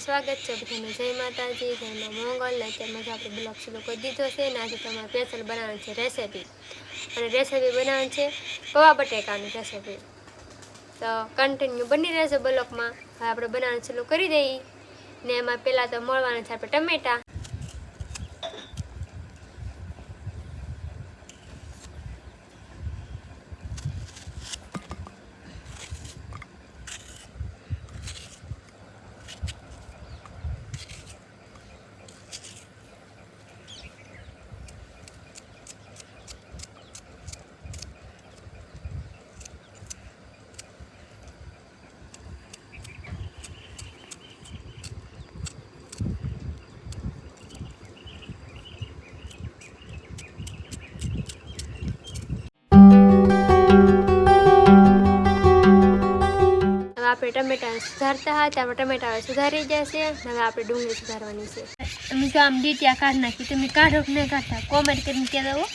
સ્વાગત છે બધાને. જય માતાજી જયમાં મોંગલ. ને અત્યારમાં તો આપણે બ્લોગ શરૂ કરી દીધો છે ને આજે તમારે સ્પેશિયલ બનાવવાનું છે રેસીપી અને રેસીપી બનાવવાની છે પૌવા બટેકાની રેસીપી તો કન્ટિન્યુ બની રહેશે બ્લોકમાં હવે આપણે બનાવવાનું ચાલુ કરી દઈએ. ને એમાં પહેલાં તો મળવાના છે આપણે ટમેટા. આપણે ટમેટા સુધારતા હતા ટમેટા સુધારી જશે, હવે આપણે ડુંગળી સુધારવાની છે. અમે જો આમ ડીટિયા કાઢ નાખી, તમે કાઢો કે નહીં કાઢતા? કોમેન્ટ કરીને કહી દો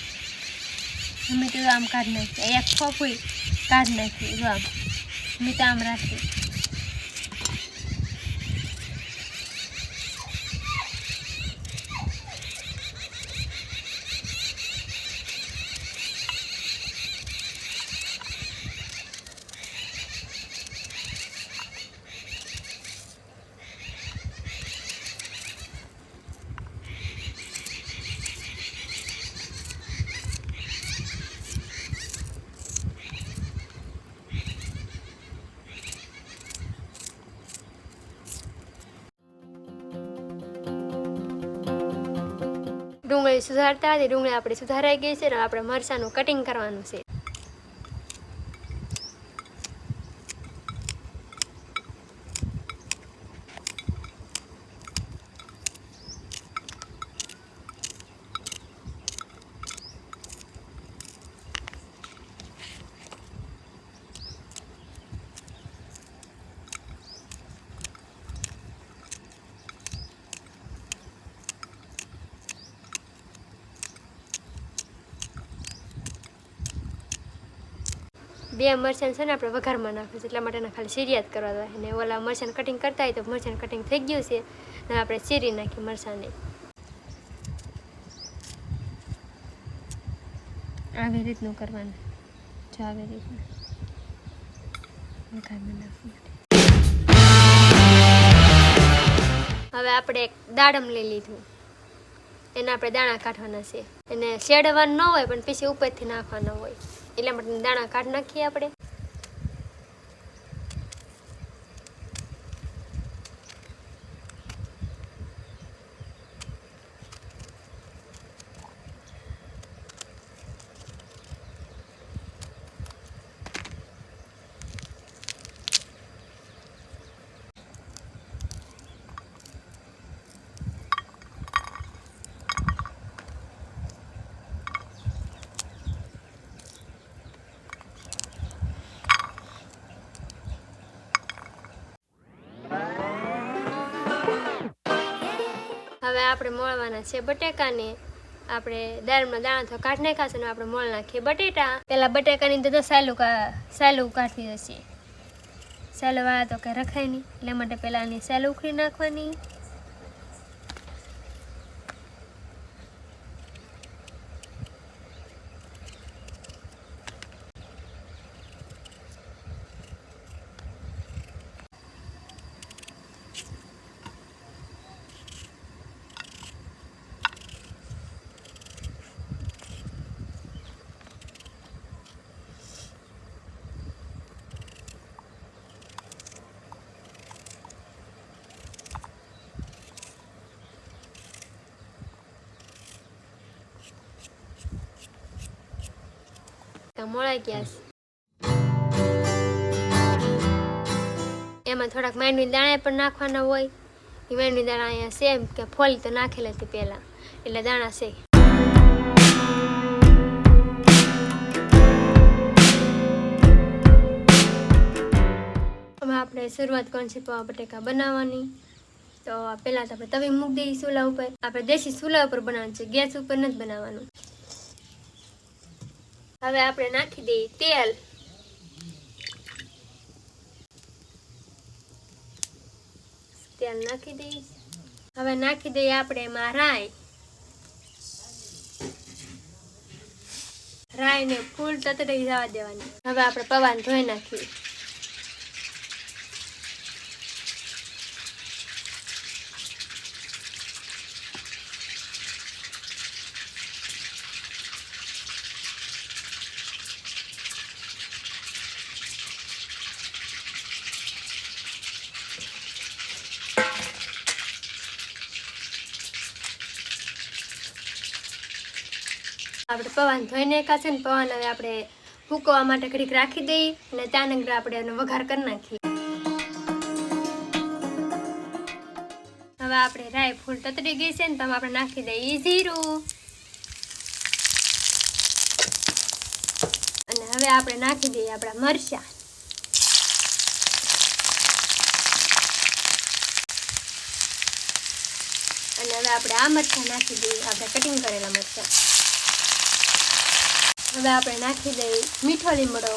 અમે તો આમ કાઢ નાખી એક ફફુઈ કાઢ નાખી જો આમ. અમે તો આમ રાખી ડુંગળી સુધારતા હતી ડુંગળી આપણી સુધારાઈ ગઈ છે અને આપણે મરચાંનું કટિંગ કરવાનું છે. બે મરચાં છે ને આપણે વઘારમાં નાખવું છે એટલા માટેના ખાલી સિરિયાત કરવા દે ને ઓલા મરચાં કટિંગ કરતા હોય તો મરચાં કટિંગ થઈ ગયું છે ને આપણે ચીરી નાખી મરચાંને. આવી રીતનું કરવાનું. જો આવી રીતનું. વઘારમાં નાખવું હવે આપણે એક દાડમ લઈ લીધું. એના આપણે દાણા કાઢવાના છે. એને શેડવાનું ન હોય પણ પછી ઉપરથી નાખવાના હોય. એટલા માટે દાણા કાઢી નાખીએ આપણે. હવે આપણે મોળવાના છે બટેકાને. આપણે દાળમાં દાણા તો કાઢ નાખ્યા છે આપણે મોળ નાખીએ. બટેટા પહેલાં બટેકાની તો સાયલું કા સાયલું કાઢી સાયલું વાળા તો કંઈ રખાય નહીં. એટલા માટે પહેલાં આની સાયલું ઉખડી નાખવાની. તો મોળાઈ ગયા છે. એમાં થોડાક માંડવી દાણા પણ નાખવાના હોય. એ માંડવી દાણા અહીંયા સેમ કે ફોલી તો નાખેલા હતી પહેલાં. એટલે દાણા છે. હવે આપણે શરૂઆત કોણ છે પૌવા બટેકા બનાવવાની. તો પહેલાં તો આપણે તવી મૂકી દઈએ ચૂલા ઉપર. આપણે દેશી ચૂલા ઉપર બનાવવાનું છે. ગેસ ઉપર નથી બનાવવાનું. હવે આપણે નાખી દઈએ તેલ. તેલ નાખી દઈ હવે નાખી દઈએ આપણે એમાં રાઈ. રાઈને ફૂલ તતડી જવા દેવાની. હવે આપણે પવાન ધોઈ નાખીએ. આપણે પવાન ધોઈ નાખ્યા ને પવાન હવે આપણે ફૂકવા માટે ઘડીક રાખી દઈએ અને ત્યાં નંગર આપણે એનો વઘાર કરી નાખીએ. હવે આપણે રાઈ ફૂલ તતરી ગઈ છે ને તમે આપણે નાખી દઈએ જીરું. અને હવે આપણે નાખી દઈએ આપણા મરચાં. અને હવે આપણે આ મરચાં નાખી દઈએ, આપણે કટિંગ કરેલા મરચાં. હવે આપણે નાખી દઈએ મીઠો લીમડો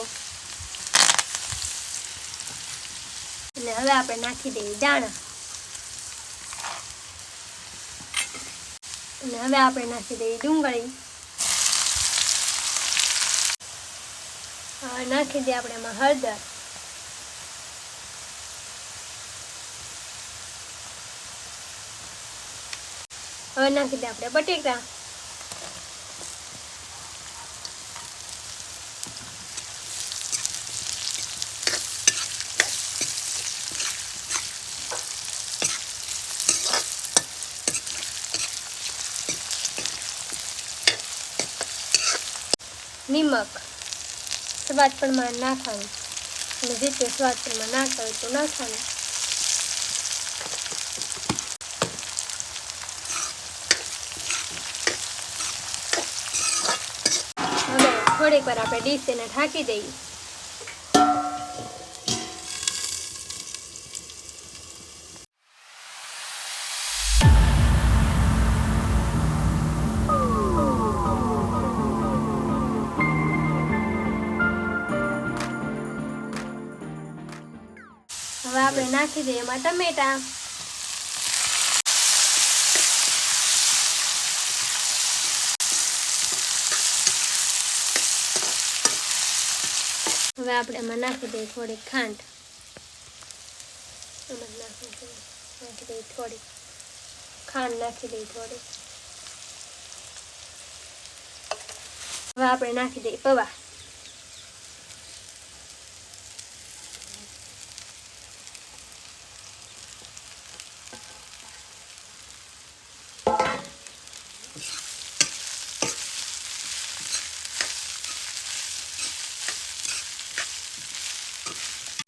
અને હવે આપણે નાખી દઈએ દાણા. અને હવે આપણે નાખી દઈએ ડુંગળી. હવે નાખી દઈએ આપણે એમાં હળદર. હવે નાખી દઈએ આપણે બટેકા નિમક. સ્વાદ પ્રમાણે નાખવાનું અને જેટલો સ્વાદ પ્રમાણે નાખતા હોય તો નાખવાનું થોડીક વાર આપણે ડીશ એને ઢાંકી દઈએ. આપણે નાખી દઈએ એમાં ટમેટા. હવે આપણે એમાં નાખી દઈએ થોડીક ખાંડ. એમાં નાખી દઈએ. નાખી દઈએ થોડી ખાંડ નાખી દઈએ થોડી હવે આપણે નાખી દઈએ પૌવા.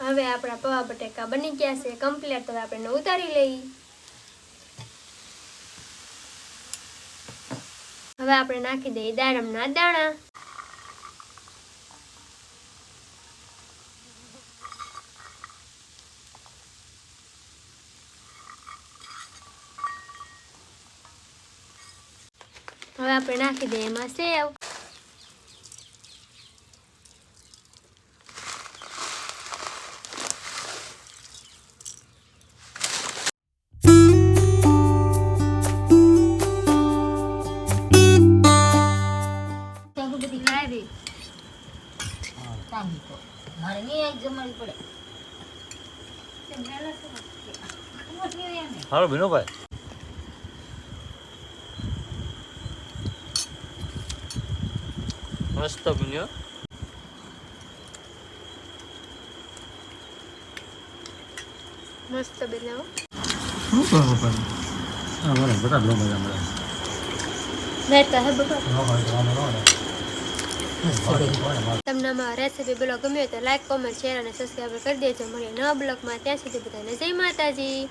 હવે આપણા પૌવા બટેકા બની ગયા છે. કમ્પ્લીટ હવે આપણે ઉતારી લઈએ. હવે આપણે નાખી દઈએ દાડમના દાણા. હવે આપણે નાખી દઈએ એમાં સેવ. હાલો વિનોભાઈ મસ્ત બન્યો મસ્ત બનાવો. શું કરો પણ હા મને બધા લો મજા મળે રહેતા હે. તમને અમારા રેસીપી બ્લોગ ગમ્યો તો લાઈક કોમેન્ટ શેર અને સબસ્ક્રાઈબ કરી દેજો. મળીએ નવા બ્લોગમાં. ત્યાં સુધી બધાને જય માતાજી.